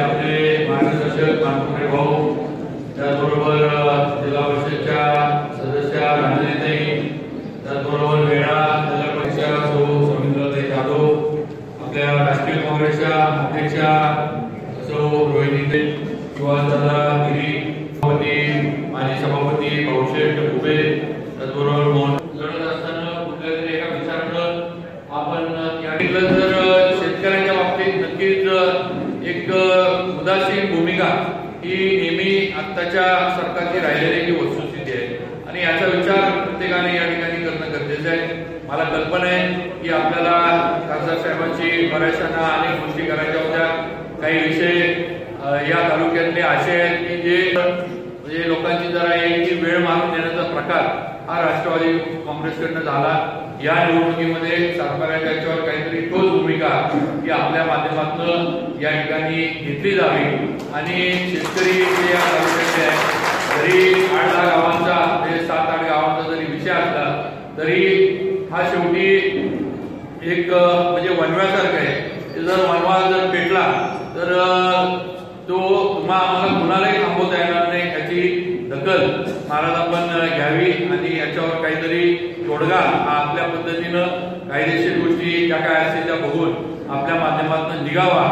आपले मार्गदर्शक मानकुरे भाऊ त्याचबरोबर जिल्हा परिषदच्या सदस्या राजनेताई त्याचबरोबर वेळा जिल्हा परिषद सौ रवींद्रताई जाधव आपल्या राष्ट्रीय काँग्रेसच्या अध्यक्षा सौ रोहिणीताई शिवादादा गिरी सभापती माजी सभापती भाऊशेठ उभे त्याचबरोबर मोहन लढत असताना कुठल्या तरी एका विचारानं आपण या ठिकाणी तर शेतकऱ्यांच्या बाबतीत नक्कीच एक उदासीन भूमिका ही नेहमी आत्ताच्या सरकारची राहिलेली ही वस्तुस्थिती आहे. आणि याचा विचार प्रत्येकाने या ठिकाणी करणं गरजेचं आहे. मला कल्पना आहे की आपल्याला खासदार साहेबांची बऱ्याचशांना अनेक गोष्टी करायच्या होत्या. काही विषय या तालुक्यातले असे आहेत की जे म्हणजे लोकांची जरा एक की वेळ मारून देण्याचा प्रकार हा राष्ट्रवादी काँग्रेसकडनं झाला. या निवडणुकीमध्ये सरकारच्या याच्यावर काहीतरी ठोस भूमिका ही आपल्या माध्यमातून या ठिकाणी घेतली जावी. आणि शेतकरी जे या तालुक्यातले आहे जरी आठ दहा गावांचा म्हणजे सात आठ गावांचा जरी विषय असला तरी हा शेवटी एक अ, म्हणजे वनव्यासारखं आहे ते जर वनवा जर पेटला तर अ, तो तुम्हा आम्हाला कुणालाही थांबवता येणार नाही याची दखल महाराज आपण घ्यावी आणि याच्यावर काहीतरी तोडगा हा आपल्या पद्धतीनं कायदेशीर गोष्टी ज्या काय असतील त्या बघून आपल्या माध्यमातून निघावा.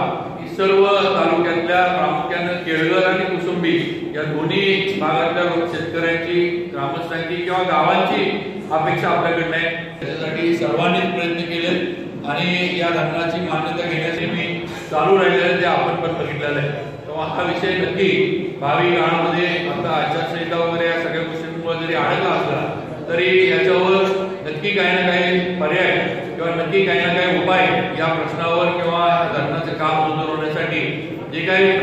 ही सर्व तालुक्यातल्या प्रामुख्यानं केळगर आणि कुसुंबी या दोन्ही भागातल्या शेतकऱ्यांची ग्रामस्थांची किंवा गावांची अपेक्षा आपल्याकडनं आहे. त्याच्यासाठी सर्वांनीच प्रयत्न केले आणि या धरणाची मान्यता घेण्याचे मी चालू राहिलेलं ते आपण पण बघितलेलं आहे. हा विषय नक्की. भावी काळामध्ये आता आचारसंहिता वगैरे या सगळ्या गोष्टींमुळे जरी अडकला असला तरी याच्यावर नक्की काही ना काही पर्याय किंवा नक्की काही ना काही उपाय या प्रश्नावर किंवा धरणाचं काम मंजूर जे काही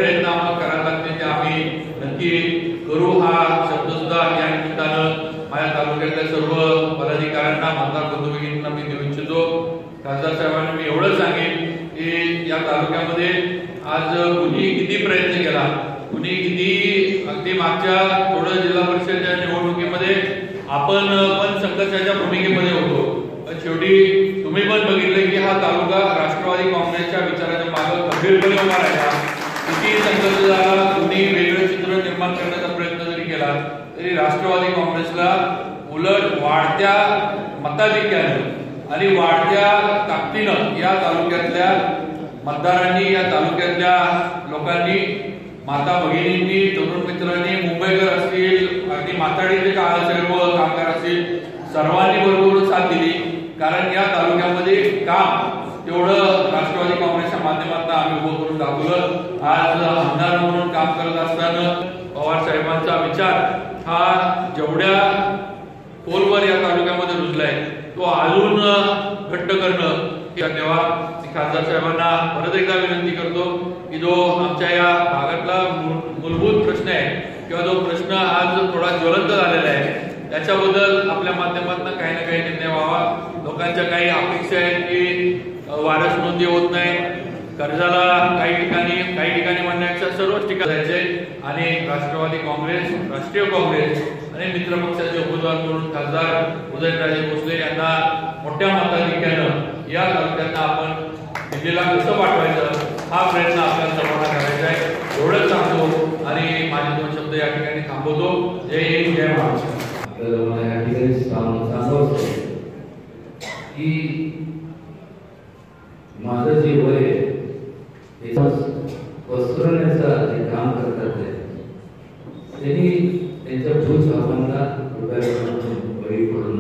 कुणी किती अगदी मागच्या थोडं जिल्हा परिषदच्या निवडणुकीमध्ये आपण पण संघर्षाच्या भूमिकेमध्ये होतो. पण शेवटी तुम्ही पण बघितलं की हा तालुका राष्ट्रवादी काँग्रेसच्या विचाराच्या मागे गंभीरपणे उभा राहिला. किती संघर्ष झाला कुणी वेगळं चित्र निर्माण करण्याचा प्रयत्न जरी केला तरी राष्ट्रवादी काँग्रेसला उलट वाढत्या मताधिक्यानं आणि वाढत्या ताकदीनं या तालुक्यातल्या मतदारांनी या तालुक्यातल्या लोकांनी माता भगिनींनी तरुण मित्रांनी मुंबईकर असतील अगदी माताडीचे का सर्व कामगार असतील सर्वांनी बरोबर साथ दिली. कारण या तालुक्यामध्ये काम तेवढं राष्ट्रवादी काँग्रेसच्या माध्यमातून आम्ही उभं करून दाखवलं. आज आमदार म्हणून काम करत असताना पवार साहेबांचा विचार हा जेवढ्या खोलवर या तालुक्यामध्ये रुजलाय तो अजून घट्ट करणं धन्यवाद. खासदार साहेबांना परत एकदा विनंती करतो की जो आमच्या या भागातला मूलभूत प्रश्न आहे किंवा जो प्रश्न आज थोडा ज्वलंत झालेला आहे त्याच्याबद्दल आपल्या माध्यमातून काही ना काही निर्णय व्हावा. लोकांच्या काही अपेक्षा आहेत की वारस नोंदी होत नाही. कर्जाला काही ठिकाणी काही ठिकाणी म्हणण्याच्या सर्वच ठिकाणी आणि राष्ट्रवादी काँग्रेस राष्ट्रीय काँग्रेस आणि मित्रपक्षाचे उमेदवार म्हणून खासदार उदयनराजे भोसले यांना मोठ्या मताधिक्यानं या तालुक्यांना आपण दिल्लीला कसं पाठवायचं हा प्रयत्न आपल्याला सर्वांना करायचा आहे. एवढंच सांगतो आणि माझे दोन शब्द या ठिकाणी थांबवतो. जय हिंद जय महाराष्ट्र. आपल्याला मला या ठिकाणी सांग- की माझं जे वय आहे पसरवण्याचं जे काम करतात ते त्यांनी त्यांच्या भूज भावांना हृदयापासून बळी पडून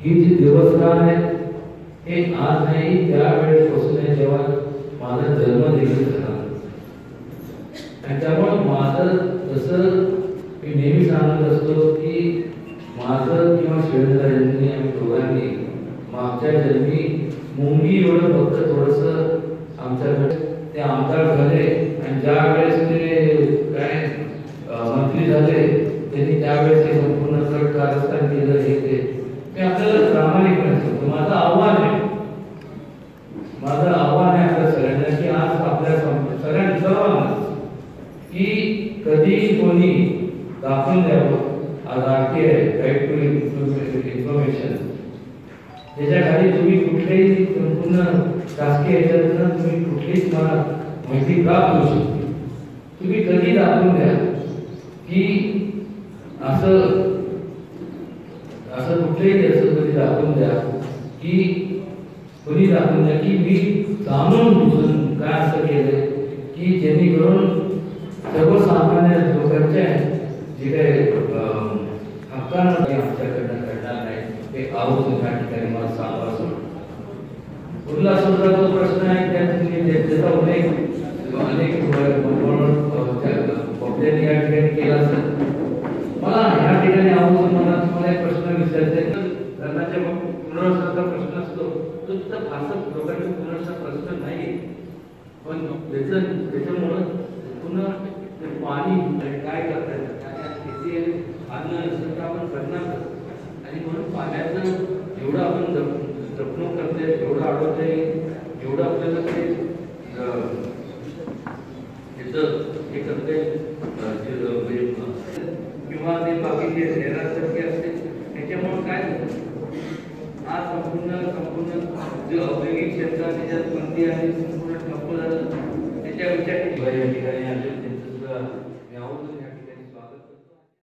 ही जी देवस्थान आहे हे आज नाही त्यावेळेसपासून आहे जेव्हा माझा जन्म देखील झाला. आणि त्यामुळे माझं जसं मी नेहमी सांगत असतो की माझं किंवा शिवेंद्र यांनी आम्ही दोघांनी मागच्या जन्मी मुंगी एवढं फक्त थोडस आमच्याकडे ते आमदार झाले आणि ज्या वेळेस ते काय मंत्री झाले त्यांनी त्यावेळेस हे संपूर्ण गट कारस्थान केलं हे ते मी आपल्याला प्रामाणिकपणे सांगतो माझं आव्हान आहे माझं आव्हान आहे आपल्या सगळ्यांना की आज आपल्या सम- सर्वांना की कधी कोणी दाखवून द्यावं आज आरटी आहे टू इन्फॉर्मेशन त्याच्याखाली तुम्ही कुठलेही संपूर्ण शासकीय याच्यातनं तुम्ही कुठलीच मला माहिती प्राप्त होऊ शकते. तुम्ही कधी दाखवून द्या की असं असं कुठलेही असं कधी दाखवून द्या की कोणी दाखवून द्या की मी जाणून बुजून काय असं केलंय की जेणेकरून सर्वसामान्य लोकांच्या जे काही अं, हक्कांमध्ये आमच्याकडनं घडणार नाही ते आवर्जून त्या ठिकाणी मला सांगावं असं वाटतं. उल्हासचा जो प्रश्न आहे त्यात तुम्ही त्या- त्याचा उल्लेख अनेक वक्त्यांनी या ठिकाणी केला असेल मला या ठिकाणी आवर्जून मला तुम्हाला एक प्रश्न विचारायचा आहे की धरणाच्या पुनर्वसनाचा प्रश्न असतो फक्त तिथं फारसा लोकांचा प्रश्न नाही पण त्याचं त्याच्यामुळं पुन्हा ते पाणी काय करता येतं शेती अन्न नसेल तर आपण करणार आणि म्हणून पाण्याचं जेवढं आपण जप जपणूक करते जेवढं अडवते जेवढं आपल्याला ते त्याचं हे करते अं, जे, अं, म्हणजे, अं, किंवा ते बाकीचे नेरासारखे असते त्याच्यामुळे काय होतं? आज संपूर्ण संपूर्ण जे औद्योगिक आहे, त्याच्यात कोणती आणि संपूर्ण नको झालं. त्याच्या विचार या ठिकाणी आले